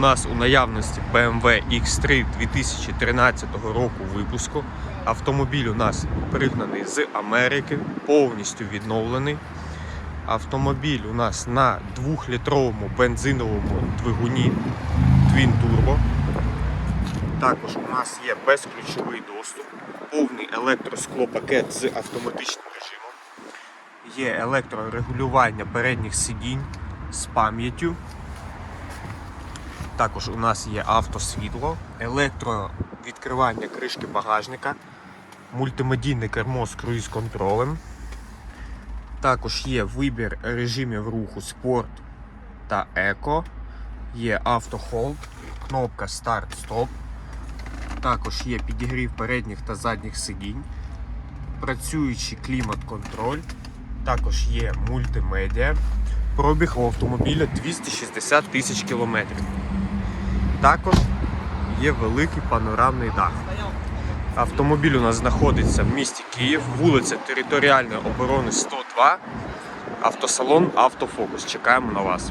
нас у наявності BMW X3 2013 року випуску. Автомобіль у нас пригнаний з Америки, повністю відновлений. Автомобіль у нас на 2-літровому бензиновому двигуні Twin Turbo. Також у нас є безключовий доступ, повний електросклопакет з автоматичним режимом. Є електрорегулювання передніх сидінь з пам'яттю. Також у нас є автосвітло, електровідкривання кришки багажника, мультимедійне кермо з круїз-контролем. Також є вибір режимів руху спорт та еко. Є автохолд, кнопка старт-стоп. Також є підігрів передніх та задніх сидінь, працюючий клімат-контроль, також є мультимедіа. Пробіг у автомобіля 260 тисяч кілометрів. Також є великий панорамний дах. Автомобіль у нас знаходиться в місті Київ, вулиця Територіальної оборони 102, автосалон Автофокус. Чекаємо на вас.